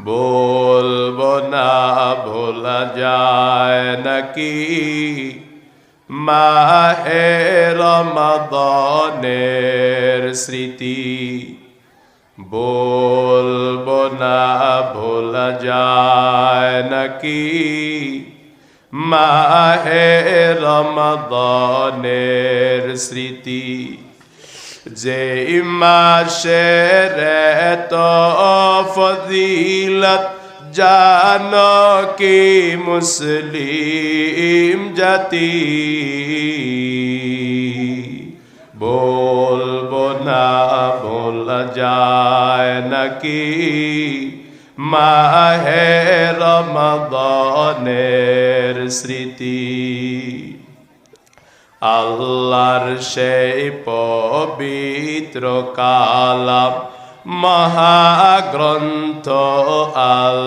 বলব না ভোলা যায় নাকি? মাহে রমাদনের স্মৃতি। বলব না ভোলা যায় নাকি? মাহে রমাদনের স্মৃতি। যে মাসের এত ফজিলত, জানো কি মুসলিম জাতি? বলব না, বলা যায় নাকি? মাহে রমাদনের স্মৃতি আল্লাহর সেই পবিত্র কালাম, মহাগ্রন্থ আল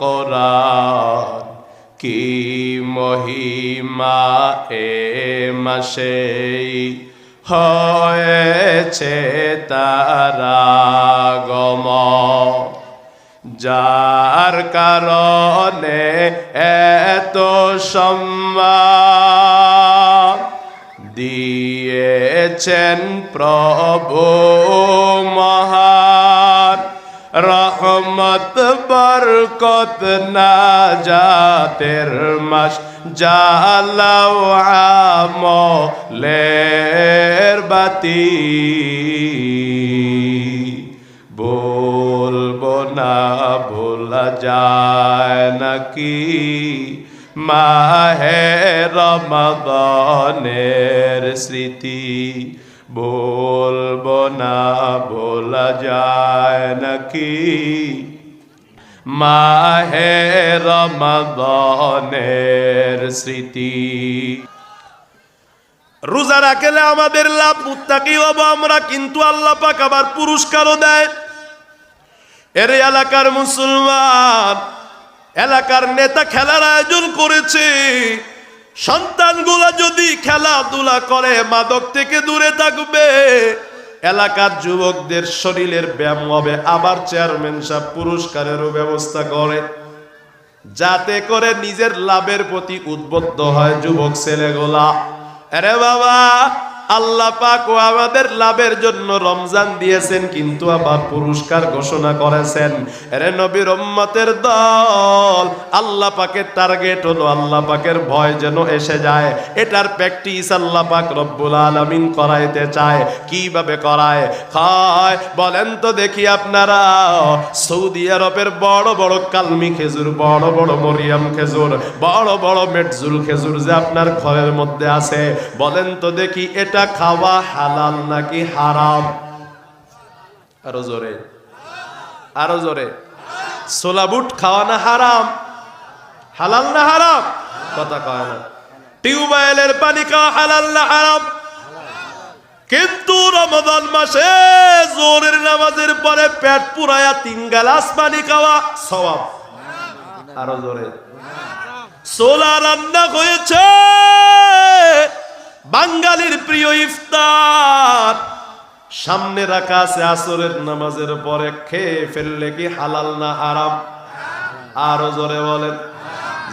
কোরআন কি মহিমা এ মাসেই হয়েছে তারা গম যার কারণে এত সম্মান। দিয়েছেন প্রভু মহান। রহমত, বরকত না জাতের মাস আমলের বাতি। বলব না, ভোলা যায় নাকি মাহে রমাদনের স্মৃতি, বলব না, ভোলা যায় নাকি? মাহে রমাদনের স্মৃতি। রোজা রাখলে আমাদের লাভ মুত্তাকি হব আমরা, কিন্তু আল্লাহ পাক আবার পুরস্কারও দেয়। এর এলাকার মুসলমান এলাকার নেতা খেলার আয়োজন করেছে। সন্তানগুলা যদি খেলাধুলা করে, মাদক থেকে দূরে থাকবে। এলাকার যুবকদের শরীরের ব্যায়াম হবে। আবার চেয়ারম্যান সাহেব পুরস্কারেরও ব্যবস্থা করে। যাতে করে নিজের লাভের প্রতি উদ্বুদ্ধ হয় যুবক ছেলেগুলা। আরে বাবা আল্লাহ পাক ও আমাদের লাভের জন্য রমজান দিয়েছেন, কিন্তু আবার পুরস্কার ঘোষণা করেছেন। আরে নবীর উম্মতের দল, আল্লাহ পাকের টার্গেট হলো আল্লাহ পাকের ভয় যেন এসে যায়। এটার প্র্যাকটিস আল্লাহ পাক রব্বুল আলামিন করাইতে চায়। কীভাবে করায়? হয় বলেন তো দেখি আপনারা। সৌদি আরবের বড় বড় কালমি খেজুর, বড় বড় মরিয়াম খেজুর, বড় বড় মেটজুল খেজুর যে আপনার ঘরের মধ্যে আছে, বলেন তো দেখি এটা খাওয়া হালাল নাকি হারাম? আরও জোরে। আরও জোরে। সোলাবুট খাওয়া না হারাম? হালাল না হারাম? কথা কয় না। টিউবওয়েলের পানি খাওয়া হালাল না হারাম? কিন্তু রমজান মাসে জোরের নামাজের পরে পেট পুরায়া তিন গ্লাস পানি খাওয়া সওয়াব। আরও জোরে। সোলা রান্না হয়েছে। প্রিয় ইফতার, সামনে রাখা আছে আসরের নামাজের পরে খেয়ে ফেললে কি হালাল না হারাম? আরও জোরে বলেন।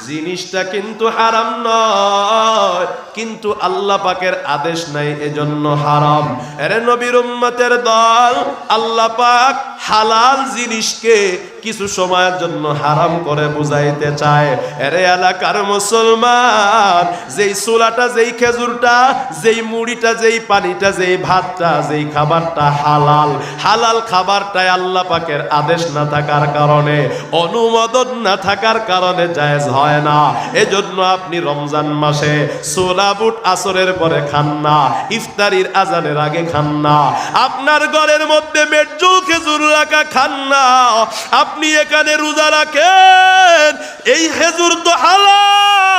জিনিসটা কিন্তু হারাম নয়, কিন্তু আল্লাহ পাকের আদেশ নাই এজন্য হারাম। এরে নবীর উম্মতের দল, আল্লাহ পাক হালাল জিনিসকে কিছু সময়ের জন্য হারাম করে বুঝাইতে চায়। এরে এলাকার মুসলমান, যেই চুলাটা, যেই খেজুরটা, যেই মুড়িটা, যেই পানিটা, যেই ভাতটা, যেই খাবারটা হালাল। হালাল খাবারটাই আল্লাহ পাকের আদেশ না থাকার কারণে, অনুমোদন না থাকার কারণে জায়েজ হয়। না। এজন্য আপনি রমজান মাসে সোলা বুট আসরের পরে খান না, ইফতারির আজানের আগে খান না। আপনার ঘরের মধ্যে মেটজুল খেজুর রাখা খান না। আপনি এখানে রোজা রাখেন, এই খেজুর তো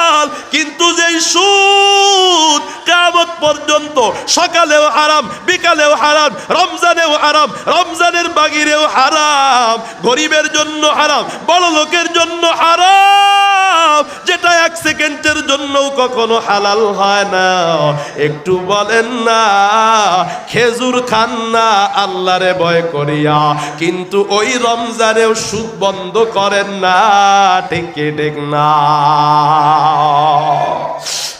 হালাল, কিন্তু যেই সুদ কামত পর্যন্ত সকালেও হারাম, বিকালেও হারাম, রমজানেও হারাম, রমজানের বাগিরেও হারাম, গরিবের জন্য হারাম, বড় লোকের জন্য হারাম, যেটা এক সেকেন্ডের জন্যও কখনো হালাল হয় না। একটু বলেন না, খেজুর খান না, আল্লাহরে ভয় করিয়া, কিন্তু ওই রমজানেও সুদ বন্ধ করেন না, ঠিক ঠিক না?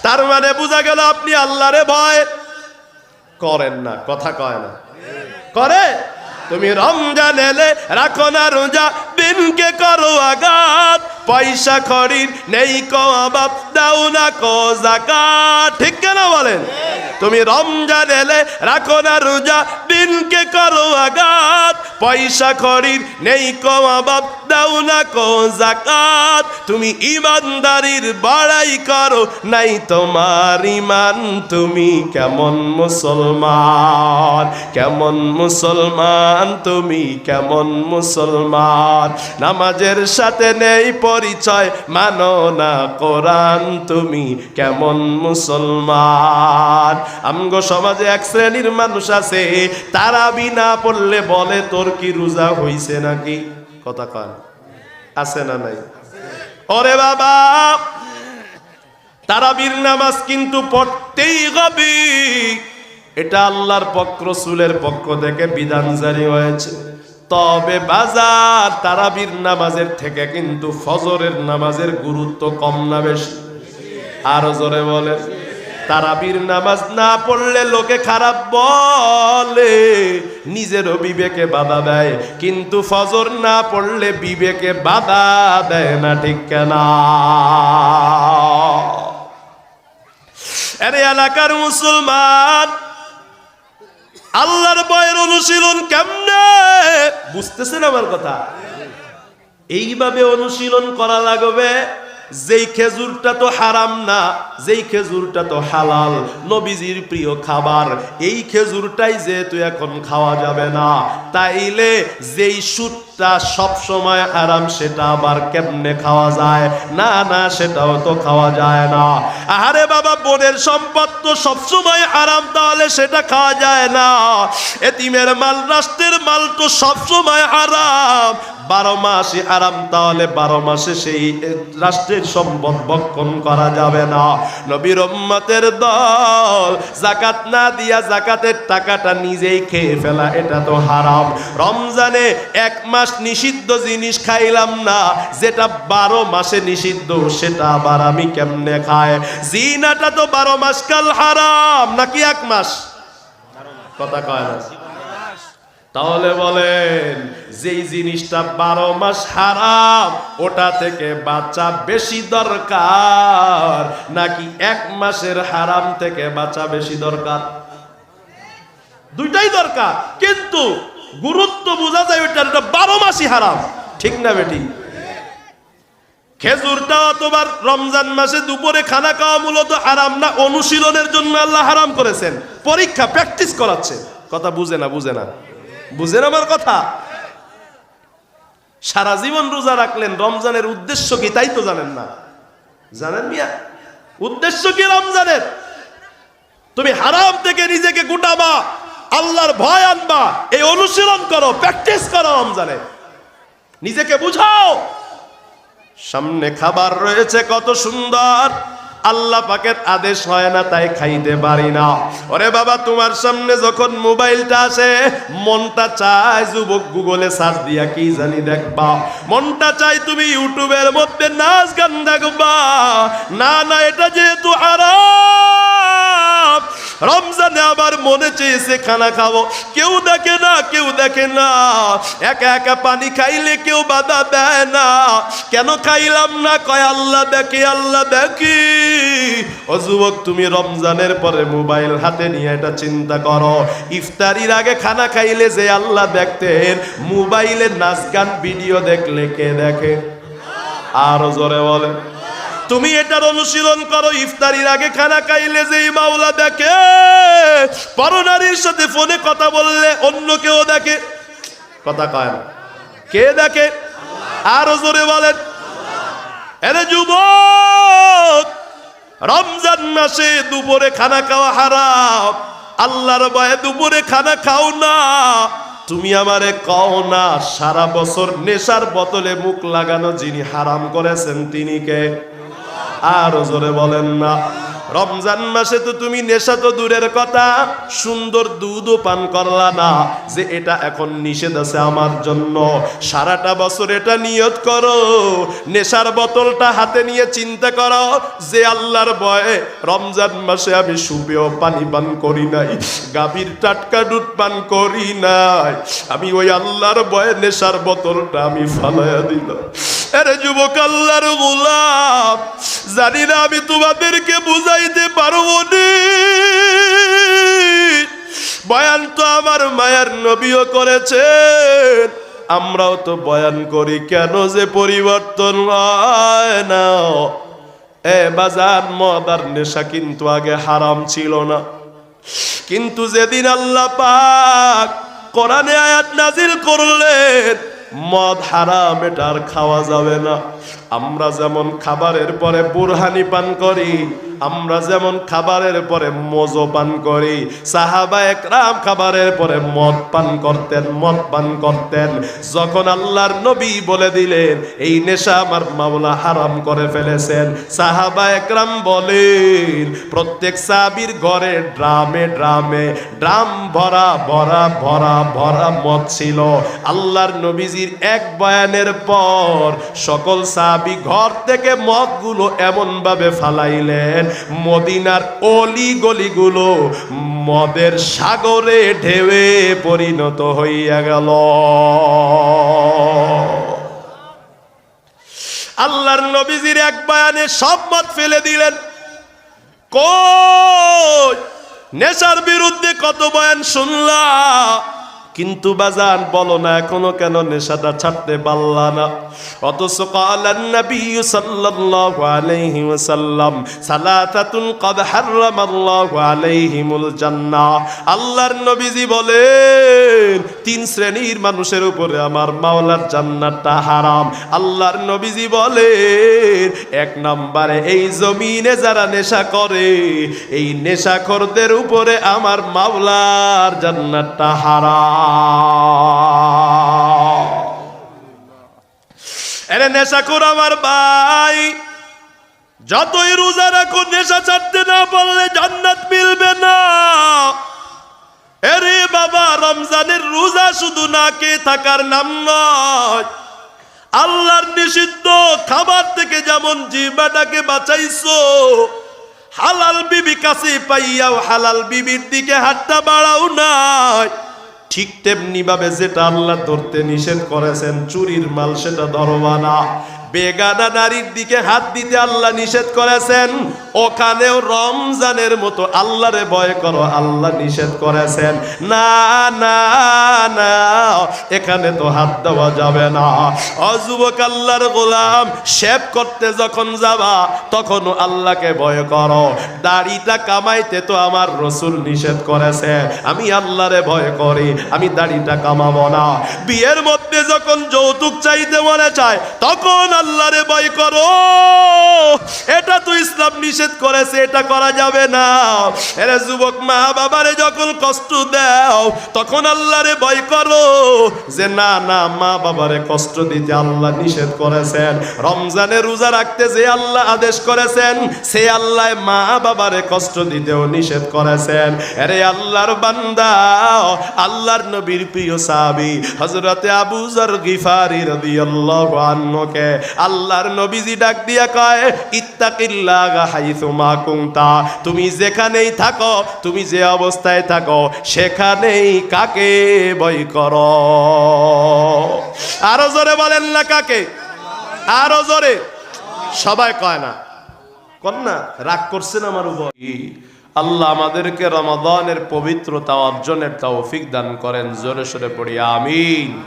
তার মানে বোঝা গেল আপনি আল্লাহরে ভয় করেন না, কথা কয় না। করে? তুমি রমজান এলে রাখো না রোজা বিনকে করো আঘাত। পয়সা খরিদ নেই কো অভাব দাও না কো জাকাত। ঠিক কেন বলেন? তুমি রমজান এলে রাখো না রোজা বিনকে করো আঘাত। পয়সা খরিদ নেই কো অভাব দাও না কো তুমি ইমানদারির বাড়াই করো, নাই তোমার ইমান। তুমি কেমন মুসলমান কেমন মুসলমান, তুমি কেমন মুসলমান। নামাজের সাথে নেই পরিচয় মানো না কোরআন, তুমি কেমন মুসলমান? আমগো সমাজে এক শ্রেণির মানুষ আছে, তারা বিনা পড়লে বলে, তোর কি রোজা হইছে নাকি? কথা কন আছে না নাই? ওরে বাবা! তারাবির নামাজ কিন্তু পড়তেই হবে। এটা আল্লাহর পক্ষ, রসুলের পক্ষ থেকে বিধান জারি হয়েছে। তবে বাজার তারাবির নামাজের থেকে কিন্তু ফজরের নামাজের গুরুত্ব কম না বেশি। আরও জোরে বলে তারাবির নামাজ না পড়লে লোকে খারাপ বলে, নিজেরও বিবেকে বাধা দেয়। কিন্তু ফজর না পড়লে বিবেকে বাধা দেয় না, ঠিক কেনা? এর এলাকার মুসলমান আল্লাহর বয়ের অনুশীলন কেমনে? বুঝতেছেন আমার কথা? এইভাবে অনুশীলন করা লাগবে, যেই খেজুরটা তো হারাম না, যেই খেজুরটা তো হালাল, নবীজির প্রিয় খাবার, এই খেজুরটাই যেহেতু এখন খাওয়া যাবে না, তাইলে যেই সুরটা সব সময় হারাম সেটা আবার কেমনে খাওয়া যায়? না না, সেটাও তো খাওয়া যায় না। আরে বাবা, বোনের সম্পদ তো সবসময় আরাম, তাহলে সেটা খাওয়া যায় না। এতিমের মাল, রাষ্ট্রের মাল তো সবসময় আরাম। বারো মাসে আরাম, তাহলে বারো মাসে সেই রাষ্ট্রের সম্পদ বক্ষণ করা যাবে না। নবীর দল, জাকাত না দিয়া জাকাতের টাকাটা নিজেই খেয়ে ফেলা, এটা তো হারাম। রমজানে এক মাস নিষিদ্ধ জিনিস খাইলাম না। যেটা বারো মাসে নিষিদ্ধ, সেটা আবার আমি কেমনে খাই? জিনাটা তো বারো মাস কাল হারাম, নাকি এক মাস? কথা কয় তাহলে বলেন, যেই জিনিসটা বারো মাস হারাম, ওটা থেকে বাঁচা বেশি দরকার, নাকি এক মাসের হারাম থেকে বাঁচা বেশি দরকার? দুইটাই দরকার। কিন্তু গুরুত্ব বোঝা যায় ওইটার এটা বারো মাসই হারাম। ঠিক না বেটি? খেজুরটা তোমার রমজান মাসে দুপুরে খানা খাওয়া মূলত হারাম না, অনুশীলনের জন্য আল্লাহ হারাম করেছেন। পরীক্ষা, প্র্যাকটিস করাচ্ছে। কথা বুঝে না বুঝে না। বুঝেন আমার কথা? সারা জীবন রোজা রাখলেন, রমজানের উদ্দেশ্য কি তাই তো জানেন না? জানেন মিয়া? উদ্দেশ্য কি রমজানের? তুমি হারাম থেকে নিজেকে গুটাবা। আল্লাহর ভয় আনবা, এই অনুশীলন করো প্র্যাকটিস করো রমজানে। নিজেকে বুঝাও। সামনে খাবার রয়েছে, কত সুন্দর। আল্লাহ পাকের আদেশ হয় না, তাই খাইতে পারি না। ওরে বাবা, তোমার সামনে যখন মোবাইলটা আসে, মনটা চায় যুবক গুগলে সার্চ দিয়া কি জানি দেখবা। মনটা চাই তুমি ইউটিউবের মধ্যে নাচ গান দেখবা। না না, এটা যেহেতু আরাম রমজানে আবার মনে চেয়েছে, খানা খাব। কেউ দেখে না, কেউ দেখে না। একা একা পানি খাইলে কেউ বাধা দেয় না। কেন খাইলাম না? কয়, আল্লাহ দেখে, আল্লাহ দেখি। ও যুবক, তুমি রমজানের পরে মোবাইল হাতে নিয়ে এটা চিন্তা করো। ইফতারির আগে খানা খাইলে যে আল্লাহ দেখতেন, মোবাইলে নাচ গান, ভিডিও দেখলে কে দেখে? আরও জোরে বলে তুমি এটার অনুশীলন করো, ইফতারির আগে খানা খাইলে যে মাওলা দেখে পরনারীর সাথে ফোনে কথা বললে অন্য কেউ দেখে। কথা কয় না। কে দেখে? আরও জোরে বলেন। এরে যুবক, রমজান মাসে দুপুরে খানা খাওয়া হারাম, আল্লাহর ভয়ে দুপুরে খানা খাও না। তুমি আমারে কও না, সারা বছর নেশার বোতলে মুখ লাগানো যিনি হারাম করেছেন তিনি কে? আরও জোরে বলেন না। রমজান মাসে তো তুমি নেশা তো দূরের কথা, সুন্দর দুধও পান করলা না যে এটা এখন নিষেধ আছে আমার জন্য। সারাটা বছর এটা নিয়ত করো, নেশার বোতলটা হাতে নিয়ে চিন্তা করো যে আল্লাহর ভয়ে রমজান মাসে আমি সুপেয় পানি পান করি নাই, গাভীর টাটকা দুধ পান করি নাই। আমি ওই আল্লাহর ভয়ে নেশার বোতলটা আমি ফালাইয়া দিলাম। আরে যুবক আল্লাহর গোলাপ, জানি না আমি তোমাদেরকে বুঝাইতে পারব নি। বয়ান তো আমার মায়ার নবীও করেছেন, আমরাও তো বয়ান করি, কেন যে পরিবর্তন হয় না? এ বাজার মদ আর নেশা কিন্তু আগে হারাম ছিল না। কিন্তু যেদিন আল্লাহ পাক কোরআনে আয়াত নাজিল করলেন মদ হারাম এটা আর খাওয়া যাবে না। আমরা যেমন খাবারের পরে বুরহানি পান করি আমরা যেমন খাবারের পরে মজো পান করি, সাহাবা একরাম খাবারের পরে মদ পান করতেন, মদ পান করতেন। যখন আল্লাহর নবী বলে দিলেন, এই নেশা আমার মাওলা হারাম করে ফেলেছেন। সাহাবা একরাম বলেন, প্রত্যেক সাবির ঘরে ড্রামে ড্রামে, ড্রাম ভরা ভরা ভরা ভরা মদ ছিল। আল্লাহর নবীজির এক বয়ানের পর সকল সাবি ঘর থেকে মদগুলো এমন ভাবে ফালাইলেন। মদিনার অলি গলিগুলো মদের সাগরে ঢেউয়ে পরিণত হইয়া গেল। আল্লাহর নবীজির এক বয়ানে সব মত ফেলে দিলেন। কই? নেশার বিরুদ্ধে কত বয়ান শুনলা? কিন্তু বাজান বলো না, এখনও কেন নেশাটা ছাড়তে পারলা না? অথচ কালান নবী সাল্লাল্লাহু আলাইহি ওয়াসাল্লাম, সালাতাতুন ক্বাদ হারামাল্লাহু আলাইহিমুল জান্নাহ। আল্লাহর নবীজি বলেন, তিন শ্রেণির মানুষের উপরে আমার মাওলার জান্নাতটা হারাম। আল্লাহর নবীজি বলেন, এক নম্বরে এই জমিনে যারা নেশা করে, এই নেশাখোরদের উপরে আমার মাওলার জান্নাতটা হারাম। এরে নেশাখোর আমার ভাই। যতই রোজা রাখো, নেশা ছাড়তে না পারলে জান্নাত মিলবে না। এরে বাবা, রমজানের রোজা শুধু না কে থাকার নাম নয়। আল্লাহর নিষিদ্ধ খাবার থেকে যেমন জিবাটাকে বাঁচাইছো, হালাল বিবি কাছে পাইয়াও হালাল বিবির দিকে হাতটা বাড়াও নাই। ঠিক তেমনি ভাবে যেটা আল্লাহ ধরতে নিষেধ করেছেন চুরির মাল সেটা ধরবা না। বেগানা নারীর দিকে হাত দিতে আল্লাহ নিষেধ করেছেন। ওখানেও রমজানের মতো আল্লাহরে ভয় করো, আল্লাহ নিষেধ করেছেন। না না না, এখানে তো হাত দেওয়া যাবে না। অযুবক আল্লাহর গোলাম শেভ করতে যখন যাবা, তখনও আল্লাহকে ভয় করো। দাড়িটা কামাইতে তো আমার রসুল নিষেধ করেছে। আমি আল্লাহরে ভয় করি, আমি দাড়িটা কামাবো না। বিয়ের মধ্যে যখন যৌতুক চাইতে মনে চায়, তখন আল্লাহরে ভয় করো। এটা তো ইসলাম নিষেধ করেছে, এটা করা যাবে না। এরে যুবক মা বাবারে যখন কষ্ট দাও, তখন আল্লাহরে ভয় করো। যে না না, মা বাবারে কষ্ট দিতে আল্লাহ নিষেধ করেছেন। রমজানে রোজা রাখতে যে আল্লাহ আদেশ করেছেন, সে আল্লাহ মা বাবারে কষ্ট দিতেও নিষেধ করেছেন। আরে আল্লাহর বান্দা, আল্লাহর নবীর প্রিয় সাহাবী, হযরতে আবু যর গিফারি রাদিয়াল্লাহু আনহুকে আল্লাহর নবীজি ডাক দিয়া কয়, ইত্তাকিল্লাহ হাইথু মা তুমি যেখানেই থাকো, তুমি যে অবস্থায় থাকো, সেখানেই কাকে ভয় করো? আরও জোরে বলেন না কাকে? আরও জোরে। সবাই কয় না। না রাগ করছেন আমার উপর। আল্লাহ আমাদেরকে রমাদানের পবিত্রতা অর্জনের তৌফিক দান করেন। জোরে সোরে পড়ি, আমিন।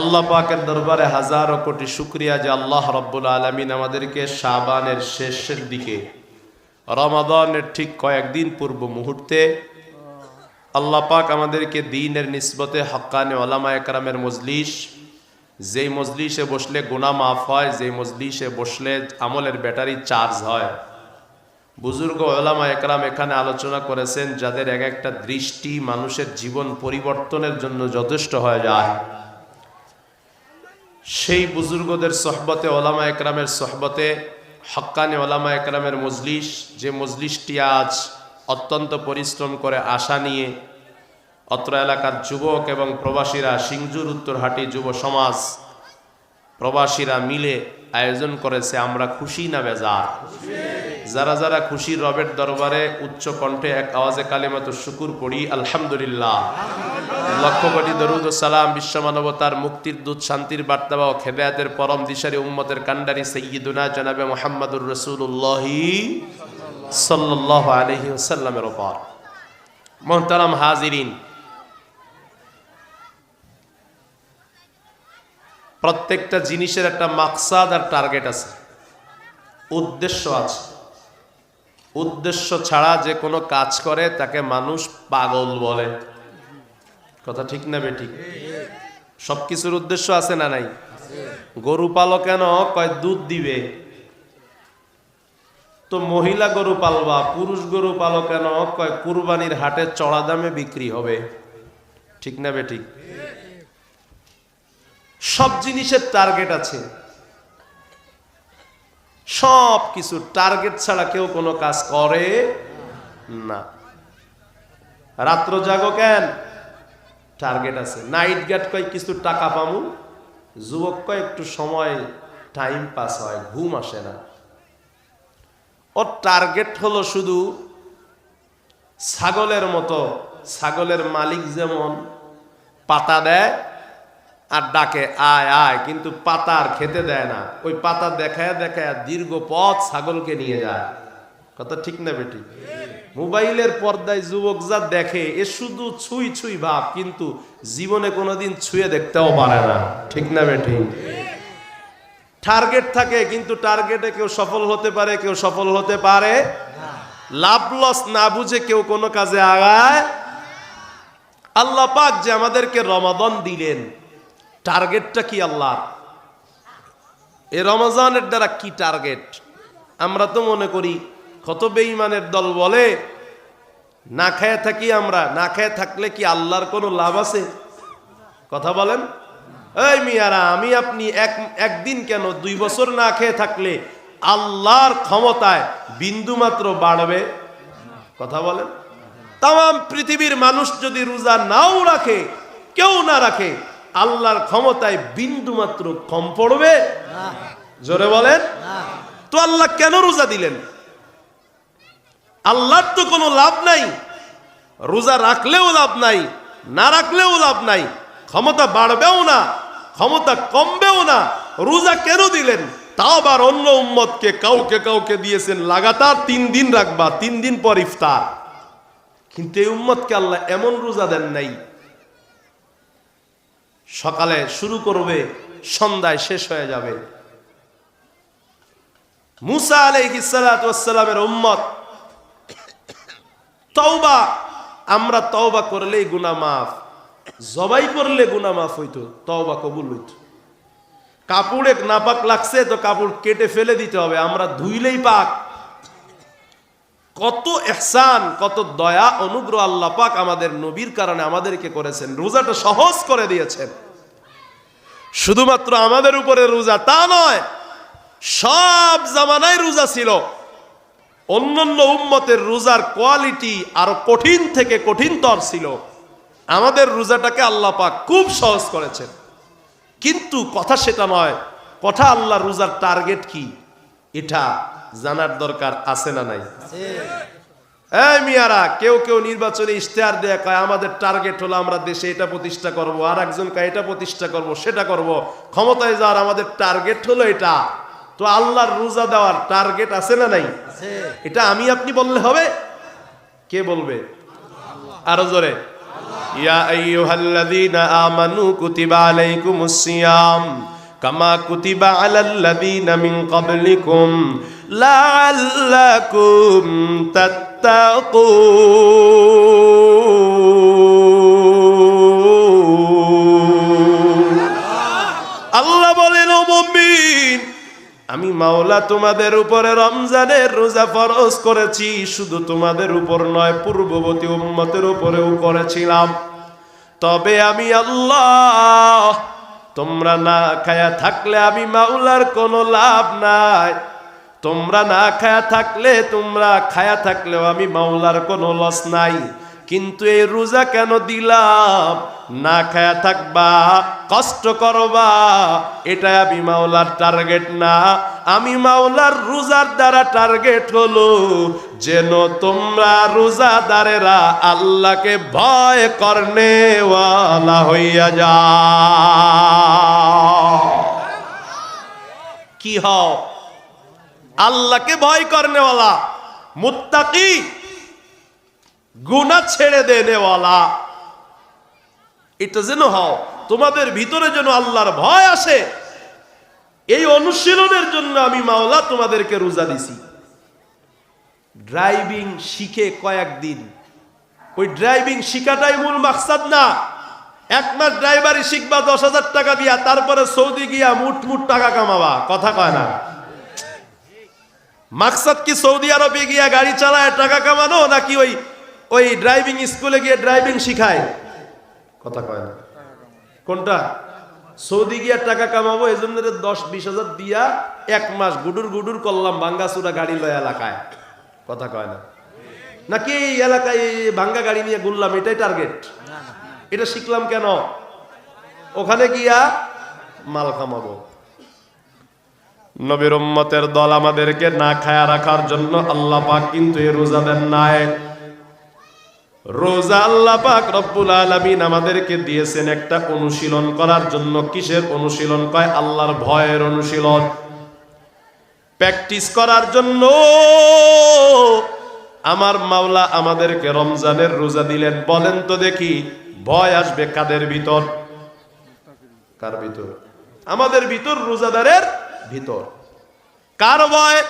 আল্লাহ পাকের দরবারে হাজারো কোটি শুক্রিয়া যে আল্লাহ রব্বুল আলমিন আমাদেরকে শাবানের শেষের দিকে, রমাদানের ঠিক কয়েকদিন পূর্ব মুহূর্তে আল্লাহ পাক আমাদেরকে দিনের নিসবতে হক্কানে ওলামা একরামের মজলিস, যেই মজলিসে বসলে গুণা মাফ হয়, যেই মজলিসে বসলে আমলের ব্যাটারি চার্জ হয়। বুজুর্গ ওলামা একরাম এখানে আলোচনা করেছেন, যাদের এক একটা দৃষ্টি মানুষের জীবন পরিবর্তনের জন্য যথেষ্ট হয়ে যায়। সেই বুজুর্গদের সহবতে ওলামা একরামের সহবতে, হক্কানি ওলামা একরামের মজলিস, যে মজলিসটি আজ অত্যন্ত পরিশ্রম করে আশা নিয়ে অত্র এলাকার যুবক এবং প্রবাসীরা সিংজুর, উত্তরহাটি যুব সমাজ প্রবাসীরা মিলে আয়োজন করেছে আমরা খুশি না বেজার? যারা যারা খুশি রবের দরবারে উচ্চ কণ্ঠে এক আওয়াজে কালিমাত শুকুর পড়ি, আলহামদুলিল্লাহ। লক্ষ কোটি দরুদ ও সালাম বিশ্ব মানবতার মুক্তির দূত, শান্তির বার্তা ও খেদায়াতের পরম দিশারি উম্মতের কান্ডারি সৈয়দুনা জনাবে মোহাম্মদুর রসুল্লাহি সাল্লাহ আলহি ওসাল্লামের ওপর। মোহতারাম হাজিরিন, প্রত্যেকটা জিনিসের একটা মাকসাদ আর টার্গেট আছে। উদ্দেশ্য আছে। উদ্দেশ্য ছাড়া যে কোনো কাজ করে, তাকে মানুষ পাগল বলে। কথা ঠিক না বেটি সব কিছুর উদ্দেশ্য আছে না নাই? গরু পালো কেন? কয়, দুধ দিবে। তো মহিলা গরু পালবা, পুরুষ গরু পালো কেন? কয়, কুরবানির হাটে চড়া দামে বিক্রি হবে। ঠিক না বে ঠিক? সব জিনিসের টার্গেট আছে। সব কিছু টার্গেট ছাড়া কেউ কোনো কাজ করে না। রাত্র জাগো কেন? টার্গেট আছে। নাইট গেট কয়, কিছু টাকা পামু? যুবক কয়, একটু সময়, টাইম পাস হয়, ঘুম আসে না। ওর টার্গেট হলো শুধু ছাগলের মতো, ছাগলের মালিক যেমন, পাতা দেয় আর ডাকে, আয় আয়। কিন্তু পাতা আর খেতে দেয় না। ওই পাতা দেখায় দেখায় দীর্ঘ পথ ছাগলকে নিয়ে যায়। কথা ঠিক না বেটি? মোবাইলের পর্দায় যুবক যা দেখে, এ শুধু ছুঁই ছুঁই ভাব, কিন্তু জীবনে কোনোদিন ছুঁয়ে দেখতেও পারে না। ঠিক না বেটি টার্গেট থাকে, কিন্তু টার্গেটে কেউ সফল হতে পারে, কেউ সফল হতে পারে লাভ লস না বুঝে কেউ কোনো কাজে আগায় আল্লাহ পাক যে আমাদেরকে রমাদন দিলেন, টার্গেটটা কি আল্লাহ এ রমাজানের দ্বারা কি টার্গেট? আমরা তো মনে করি কত বেঈমানের দল বলে না খেয়ে থাকি আমরা না খেয়ে থাকলে কি আল্লাহর কোনো লাভ আছে? কথা বলেন। এই মিয়ারা আমি আপনি এক একদিন কেন দুই বছর না খেয়ে থাকলে আল্লাহর ক্ষমতায় বিন্দু মাত্র বাড়বে? কথা বলেন। তাম পৃথিবীর মানুষ যদি রোজা নাও রাখে কেউ না রাখে আল্লাহর ক্ষমতায় বিন্দু মাত্র কম পড়বে? জোরে বলেন। তো আল্লাহ কেন রোজা দিলেন? আল্লাহর তো কোনো লাভ নাই। রোজা রাখলেও লাভ নাই, না রাখলেও লাভ নাই, ক্ষমতা বাড়বেও না, ক্ষমতা কমবেও না, রোজা কেন দিলেন? তাও আবার অন্য উম্মতকে কাউকে কাউকে দিয়েছেন, লাগাতার তিন দিন রাখবা, তিন দিন পর ইফতার। কিন্তু এই উম্মতকে আল্লাহ এমন রোজা দেন নাই। সকালে শুরু করবে, সন্ধ্যায় শেষ হয়ে যাবে। মুসা আলাইহিসালামের উম্মত তওবা, আমরা তওবা করলেই গুনাহ মাফ। জবাই করলে গুনাহ মাফ হইতো, তওবা কবুল হইতো। কাপড়ে নাপাক লাগছে তো কাপড় কেটে ফেলে দিতে হবে, আমরা ধুইলেই পাক। কত এহসান, কত দয়া, অনুগ্রহ আল্লাহ পাক আমাদের নবীর কারণে আমাদেরকে করেছেন, রোজাটা সহজ করে দিয়েছেন। শুধুমাত্র আমাদের উপরে রোজা তা নয়, সব জামানায় রোজা ছিল। অন্যান্য উম্মতের রোজার কোয়ালিটি আরও কঠিন থেকে কঠিনতর ছিল। আমাদের রোজাটাকে আল্লাহ পাক খুব সহজ করেছেন। কিন্তু কথা সেটা নয়, কথা আল্লাহ রোজার টার্গেট কি? এটা জানার দরকার আছে না নাই? এই মিয়ারা, কেউ কেউ নির্বাচনে ইশতেহার দেয়া কয়, আমাদের টার্গেট হলো আমরা দেশে এটা প্রতিষ্ঠা করব, আর একজন কয়, এটা প্রতিষ্ঠা করব, সেটা করব। ক্ষমতায় যাওয়ার আমাদের টার্গেট হলো এটা। তো আল্লাহর রোজা দেওয়ার টার্গেট আছে না নাই? এটা আমি আপনি বললে হবে? কে বলবে? আরও জোরে। ইয়া আইয়ুহাল্লাযীনা আমানু কুতিবা আলাইকুমুস সিয়াম কামা কুতিবা আলাল্লাযীনা মিন ক্বাবলিকুম লাআল্লাকুম তাত্তাকুন। মাওলা, তোমাদের উপরে রমজানের রোজা ফরজ করেছি, শুধু তোমাদের উপর নয়, পূর্ববর্তী উম্মতের উপরেও করেছিলাম। তবে আমি আল্লাহ, তোমরা না খায়া থাকলে আমি মাওলার কোনো লাভ নাই। তোমরা না খায়া থাকলে, তোমরা খায়া থাকলেও আমি মাওলার কোনো লস নাই। কিন্তু এই রোজা কেন দিলাম? না খায়া থাকবা, কষ্ট করবা, এটা আমি মাওলার টার্গেট না। আমি মাওলার রোজার দ্বারা টার্গেট হলো যেন তোমরা রোজাদারেরা আল্লাহকে ভয় করনেওয়ালা হইয়া যা কি হও? আল্লাহকে ভয় করনেওয়ালা, মুত্তাকি। গুনাহ ছেড়ে দেনেওয়ালা এটা যেন হও, তোমাদের ভিতরে যেন আল্লাহর ভয় আসে, এই অনুশীলনের জন্য আমি মাওলা তোমাদেরকে রোজা দিছি। ড্রাইভিং শিখে কয়েকদিন। ওই ড্রাইভিং শিখাটাই মূল মাকসাদ না। এক মাস ড্রাইভারি শিখবা দশ হাজার টাকা দিয়া, তারপরে সৌদি গিয়া মুঠ মুঠ টাকা কামাবা। কথা কয় না? মাকসাদ কি সৌদি আরবে গিয়া গাড়ি চালায় টাকা কামানো, নাকি ওই ওই ড্রাইভিং স্কুলে গিয়ে ড্রাইভিং শিখায়। কথা কয় না। কোনটা? সৌদি গিয়া টাকা কামাবো এই জন্য দশ বিশ হাজার দিয়া এক মাস গুডুর গুডুর করলাম ভাঙ্গাচুরা গাড়ি লয় এলাকায়। কথা কয় না। নাকি এই এলাকায় ভাঙ্গা গাড়ি নিয়ে ঘুরলাম, এটাই টার্গেট এটা শিখলাম কেন? ওখানে গিয়া মাল কামাবো। নবীর উম্মতের দল আমাদেরকে না খায়া রাখার জন্য আল্লাহ পাক কিন্তু এই রোজা দেন নাই। রোজা আল্লাহ পাক রব্বুল আলামিন আমাদেরকে দিয়েছেন একটা অনুশীলন করার জন্য। কিসের অনুশীলন? কয়, আল্লাহর ভয়ের অনুশীলন। প্র্যাকটিস করার জন্য আমার মাওলা আমাদেরকে রমজানের রোজা দিলেন। বলেন তো দেখি, ভয় আসবে কাদের ভিতর? কার ভিতর? আমাদের ভিতর রোজাদারের ভিতর। কার ভয়?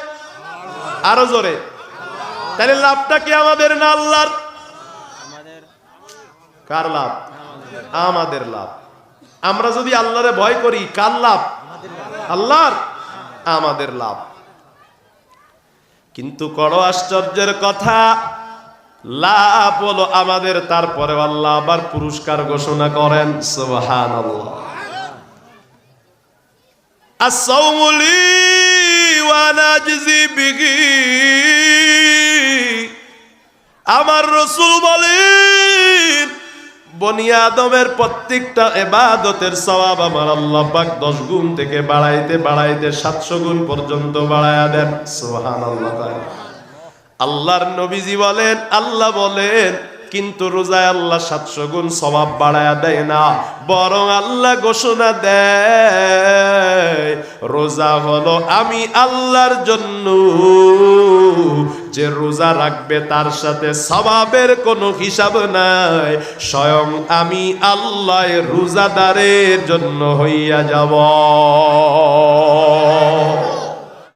আরও জোরে। তাহলে লাভটা কি আমাদের না আল্লাহর? কার লাভ? আমাদের লাভ। আমরা যদি আল্লাহরে ভয় করি, কার লাভ? আল্লাহর। আমাদের লাভ। কিন্তু করো আশ্চর্যের কথা, লাভ হলো আমাদের। তারপরে আল্লাহ আবার পুরস্কার ঘোষণা করেন সোহান আমার রসুল বলেন বনি আদমের প্রত্যেকটা এবাদতের সওয়াব আমার আল্লাহ পাক দশ গুণ থেকে বাড়াইতে বাড়াইতে সাতশো গুণ পর্যন্ত বাড়াইয়া দেন। সোহান আল্লাহ আল্লাহর নবীজি বলেন, আল্লাহ বলেন কিন্তু রোজায় আল্লাহ সাতশো গুণ স্বভাব বাড়ায়া দেয় না, বরং আল্লাহ ঘোষণা দেয়, রোজা হলো আমি আল্লাহর জন্য। যে রোজা রাখবে তার সাথে স্বভাবের কোনো হিসাব নাই, স্বয়ং আমি আল্লাহ রোজাদারের জন্য হইয়া যাব।